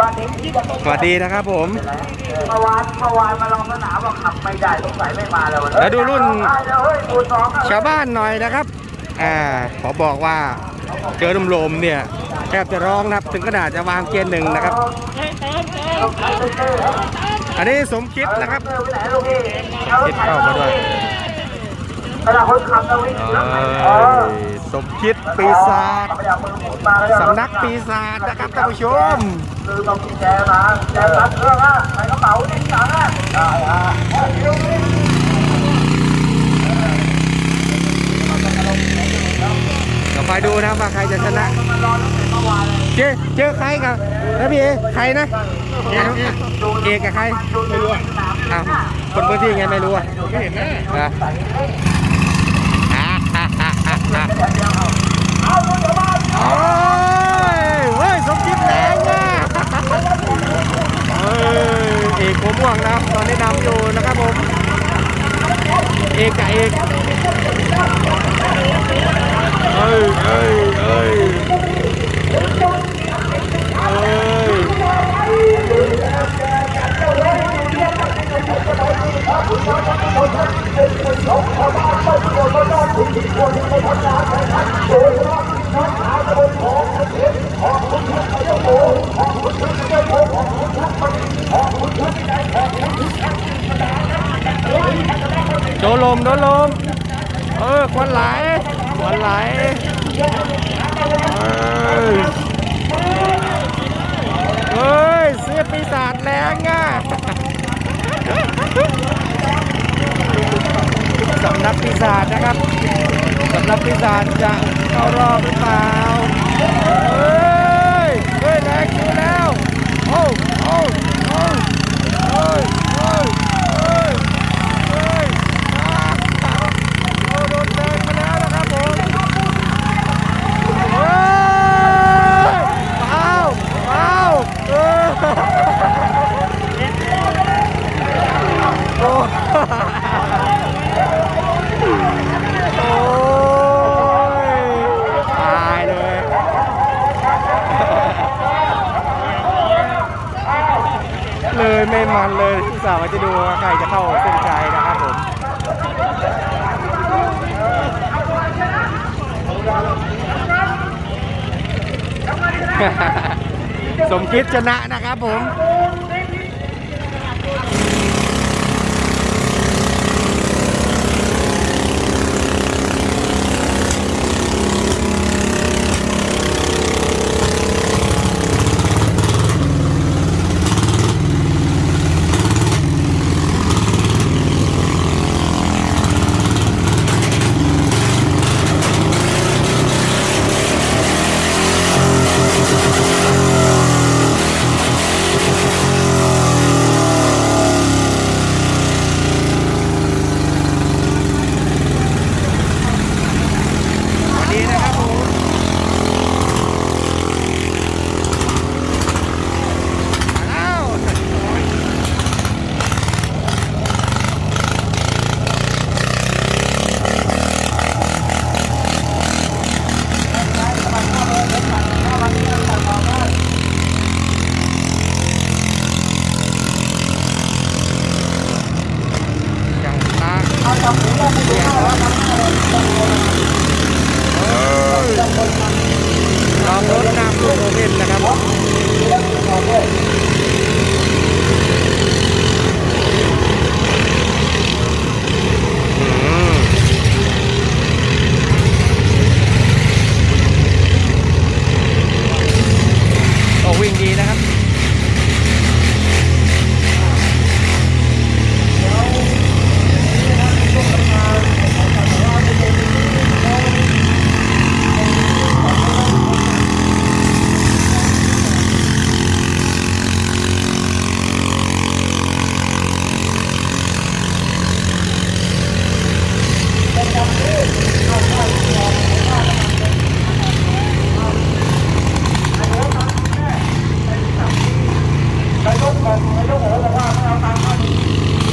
บ้านนี้ที่จะสวัสดีนะครับผมเมื่อวานเมื่อวานมาลองสนามว่าขับไม่ได้สงสัยไม่มาแล้ววันนี้แล้วดูรุ่นเฮ้ยปูสองอะชาวบ้านหน่อยนะครับอ่าขอบอกว่าเจอลมลมๆเนี่ยแทบจะร้องนะครับ ถึงขนาดจะวางเกียร์หนึ่งนะครับ อันนี้สมคิดนะครับเออไปไหนลูกพี่คิดเข้ามาด้วยเวลาคนขับนะวิ่งเอแล้วเอออ สมคิดปีศาจไม่อยากมือหมุนมาแล้วสำนักปีศาจนะครับท่านผู้ชมคือต้องมีแจมาแจรัดเครื่องอะใส่กระเป๋าดิ้งหลังอะได้อะต่อไปดูนะครับว่าใครจะชนะเจอเจอใครกับแล้วพี่เอใครนะเอกกับใครไม่รู้อะอ้าวคนพื้นที่ไงไม่รู้อะไม่เห็นนะ โอ้ยเฮ้ย สมจิตแรงอะเฮ้ยเอกผมม่วงนะครับ ตอนนี้นำอยู่นะครับผม เอกกับเอกเอ้ยเอ้ยเอ้ย โดนลมเออควันไหลควันไหลเอ้ยเฮ้ยเสื้อปีศาจแรงอะสำนักปีศาจนะครับสำนักปีศาจจะเข้ารอบหรือเปล่าเฮ้ยเฮ้ยแรงอยู่แล้ว โอ้โอ้โอ้เฮ้ยเฮ้ยเฮ้ยเฮ้ยอ่าโอ้โดนแดงมาแล้วนะครับผมเฮ้ยเอาเอาเออโอ้ โอ้ยตายเลย เลยไม่มันเลยที่สาวว่าจะดูว่าใครจะเข้าเส้นชัยนะครับผมสมคิดชนะนะครับผม สวัสดีนะครับผมมาแล้วอย่างตาเสียงครับเอ้ยลองรถน้ำลูกโอเว่น นะครับอืมโอ้วิ่งดีนะครับ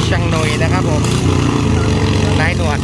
ช่างห นะครับผมนายหนวด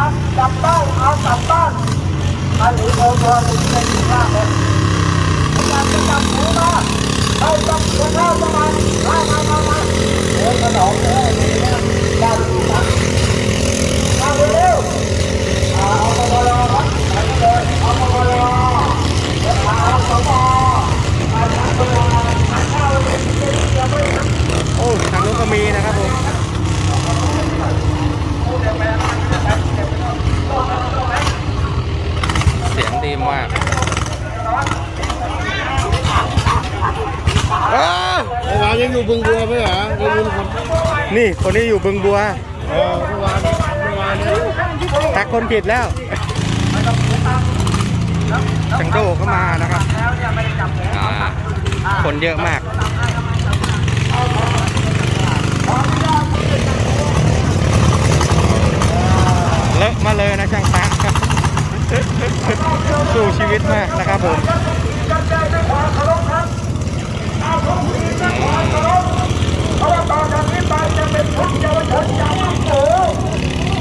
้จับได้เอาจับบ้านมัหรือเออเออมันเป็นสิ่งมากเลยอยากจะจับหมูมาไราจับหมูเข้าประมามามามามาเอะโดดเอย นยังอยู่บึงบัวไหมเหรอได้ยินคนนี่คนนี้อยู่บึงบัวเออเมื่อวานเมื่อวานเนี่ยทักคนผิดแล้วจังโดเข้ามานะครับอ่าคนเยอะมากเลอะมาเลยนะช่างตาสู้ชีวิตมากนะครับผม 何だ?